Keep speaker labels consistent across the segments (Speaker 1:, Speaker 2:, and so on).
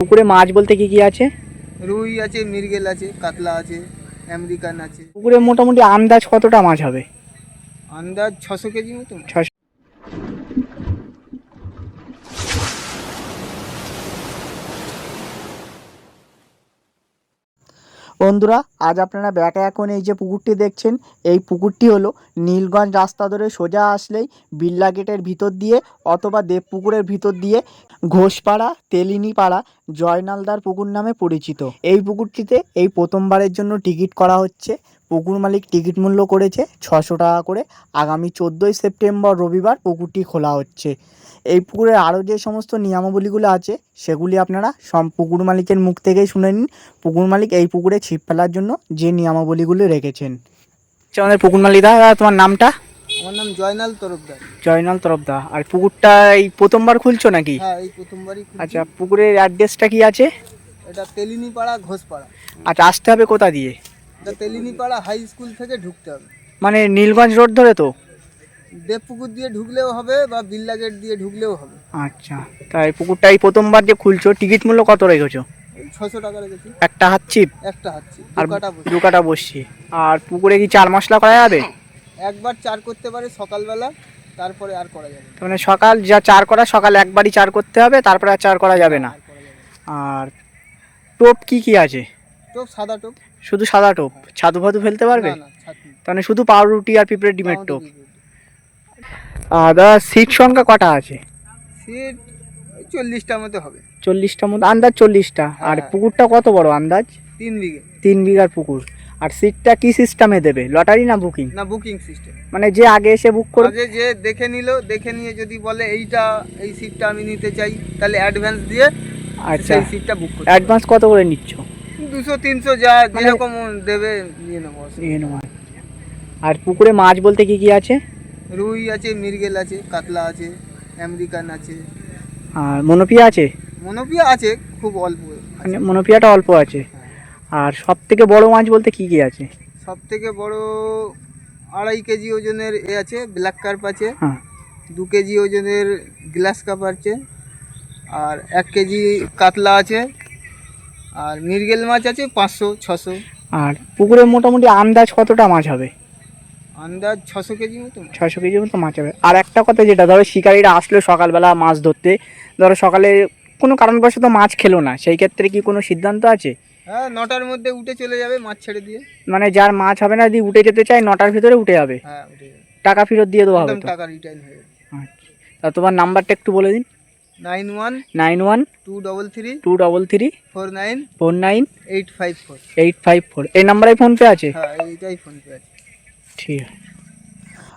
Speaker 1: পুকুরে মাছ বলতে কি কি আছে?
Speaker 2: রুই আছে মৃগেল আছে কাতলা আছে আমেরিকান আছে।
Speaker 1: পুকুরে মোটামুটি আন্দাজ কতটা মাছ হবে?
Speaker 2: আন্দাজ ছশো কেজি মতো।
Speaker 1: ছশো বন্ধুরা আজ আপনারা ব্যাটা এখন এই যে পুকুরটি দেখছেন এই পুকুরটি হলো নীলগঞ্জ রাস্তা ধরে সোজা আসলেই বিল্লা গেটের ভিতর দিয়ে অথবা দেবপুকুরের ভিতর দিয়ে ঘোষপাড়া তেলিনীপাড়া জয়নালদার পুকুর নামে পরিচিত। এই পুকুরটিতে এই প্রথমবারের জন্য টিকিট করা হচ্ছে। পুকুর মালিক টিকিট মূল্য করেছে ছশো টাকা করে। আগামী চোদ্দোই সেপ্টেম্বর রবিবার পুকুরটি খোলা হচ্ছে। এই পুকুরের আরও যে সমস্ত নিয়মাবলীগুলো আছে, সেগুলি আপনারা সব পুকুর মালিকের মুখ থেকেই শুনে নিন। পুকুর মালিক এই পুকুরে ছিপ ফেলার জন্য যে নিয়মাবলীগুলি রেখেছেন। আমাদের পুকুর মালিক দাদা তোমার নামটা?
Speaker 2: আমার নাম জয়নাল তরফদার।
Speaker 1: জয়নাল তরফদা আর পুকুরটা এই প্রথমবার খুলছো নাকি?
Speaker 2: হ্যাঁ এই প্রথমবারই খুলছি।
Speaker 1: আচ্ছা পুকুরের অ্যাড্রেসটা কি আছে?
Speaker 2: এটা তেলিনীপাড়া ঘোষপাড়া।
Speaker 1: আচ্ছা আসতে হবে কোথা দিয়ে?
Speaker 2: এটা তেলিনীপাড়া হাই স্কুল থেকে ঢুকতে হবে।
Speaker 1: মানে নীলগঞ্জ রোড ধরে তো?
Speaker 2: দেবপুকুর দিয়ে ঢুকলেও হবে বা বিল্লা গেট দিয়ে ঢুকলেও হবে।
Speaker 1: আচ্ছা তাই পুকুরটা এই প্রথমবার যে খুলছো টিকিট মূল্য কত রেখেছো?
Speaker 2: এই ছশো টাকা রেখেছি।
Speaker 1: একটা হাত ছিপ
Speaker 2: একটা হাচ্ছি
Speaker 1: আর
Speaker 2: কাটা বসে
Speaker 1: দু কাটা বসছি। আর পুকুরে কি চার মশলা করা যাবে?
Speaker 2: একবার চার করতে পারে সকালবেলা তারপরে আর করা যাবে না।
Speaker 1: মানে সকাল যা চার করা সকাল একবারই চার করতে হবে তারপরে আর চার করা যাবে না।
Speaker 2: আর করা যাবে না।
Speaker 1: আর টোপ কি কি আছে?
Speaker 2: টোপ সাদা টোপ?
Speaker 1: শুধু সাদা টোপ? ছাতু ফাতু ফেলতে পারবে?
Speaker 2: না না
Speaker 1: মানে শুধু পাউরুটি আর পিঁপড়ের ডিমের টোপ। আর দাদা সিট সংখ্যা কটা আছে?
Speaker 2: সিট চল্লিশটার মতো হবে।
Speaker 1: চল্লিশটার মধ্যে আন্দাজ চল্লিশটা। আর
Speaker 2: হ্যাঁ।
Speaker 1: পুকুরটা কত বড় আন্দাজ?
Speaker 2: তিন বিঘে।
Speaker 1: তিন বিঘার পুকুর। আর সিটটা কি সিস্টেমে দেবে? লটারি না বুকিং
Speaker 2: না বুকিং সিস্টেম
Speaker 1: মানে যে আগে এসে বুক করবে
Speaker 2: আগে যে দেখে নিল দেখে নিয়ে যদি বলে এইটা এই সিটটা আমি নিতে চাই তাহলে অ্যাডভান্স দিয়ে
Speaker 1: আচ্ছা।
Speaker 2: সেই সিটটা বুক করতে
Speaker 1: অ্যাডভান্স কত করে নিচ্ছ?
Speaker 2: দুশো তিনশো যা
Speaker 1: মানে-
Speaker 2: যেরকম দেবে নিয়ে নেব।
Speaker 1: নিয়ে নেওয়া আচ্ছা। আর পুকুরে মাছ বলতে কি কি আছে?
Speaker 2: রুই আছে মৃগেল আছে কাতলা আছে আমেরিকান আছে।
Speaker 1: আর মনোপিয়া আছে?
Speaker 2: মনোপিয়া আছে খুব অল্প।
Speaker 1: মানে মনোপিয়াটা অল্প আছে। আর সব থেকে বড় মাছ বলতে কি কি আছে?
Speaker 2: সব থেকে বড় আড়াই কেজি ওজনের এ আছে ব্ল্যাক কার্প আছে
Speaker 1: হ্যাঁ।
Speaker 2: দু কেজি ওজনের গ্লাস কাপ আছে আর এক কেজি কাতলা আছে আর মৃগেল মাছ আছে পাঁচশো ছশো।
Speaker 1: আর পুকুরে মোটামুটি আন্দাজ কতটা মাছ হবে?
Speaker 2: আন্দাজ ছশো কেজি মতো
Speaker 1: ছশো কেজি মতো মাছ হবে। আর একটা কথা যেটা ধরো শিকারীরা আসলো সকালবেলা মাছ ধরতে ধরো সকালে কোনো কারণবশত মাছ খেলো না সেই ক্ষেত্রে কি কোনো সিদ্ধান্ত আছে?
Speaker 2: হ্যাঁ নটার মধ্যে উঠে চলে যাবে মাছ ছেড়ে দিয়ে।
Speaker 1: মানে যার মাছ হবে না যদি উঠে যেতে চায় নটার ভিতরে উঠে যাবে।
Speaker 2: হ্যাঁ উঠে যাবে।
Speaker 1: টাকা ফেরত দিয়ে দেওয়া হবে তো?
Speaker 2: টাকা রিটার্ন হয়ে যাবে।
Speaker 1: আচ্ছা। তা তোমার নাম্বারটা একটু বলে দিন।
Speaker 2: Nine one
Speaker 1: nine one
Speaker 2: two double three
Speaker 1: two double three
Speaker 2: four nine
Speaker 1: four nine
Speaker 2: eight five four.
Speaker 1: Eight five four. এই নাম্বারে ফোনপে আছে?
Speaker 2: হ্যাঁ এইটাই ফোনপে আছে।
Speaker 1: ঠিক আছে।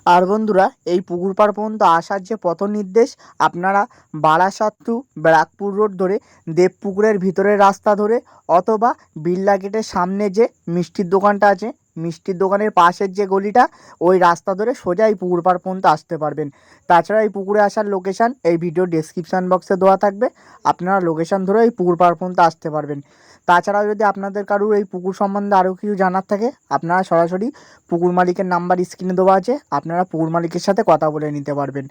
Speaker 1: আর বন্ধুরা, এই পুকুর পাড় পর্যন্ত আসার যে পথ নির্দেশ, আপনারা বারাসাত ব্যারাকপুর রোড ধরে, দেবপুকুরের ভিতরের রাস্তা ধরে, অথবা বিল্লা গেটের সামনে যে মিষ্টির দোকানটা আছে মিষ্টির দোকানের পাশের যে গলিটা, ওই রাস্তা ধরে সোজা এই পুকুর পাড় পর্যন্ত আসতে পারবেন। তাছাড়া এই পুকুরে আসার লোকেশান এই ভিডিও ডেসক্রিপশান বক্সে দেওয়া থাকবে। আপনারা লোকেশান ধরে এই পুকুর পাড় পর্যন্ত আসতে পারবেন। তাছাড়াও যদি আপনাদের কারোর এই পুকুর সম্বন্ধে আরও কিছু জানার থাকে, আপনারা সরাসরি পুকুর মালিকের নাম্বার স্ক্রিনে দেওয়া আছে। আপনারা পুকুর মালিকের সাথে কথা বলে নিতে পারবেন।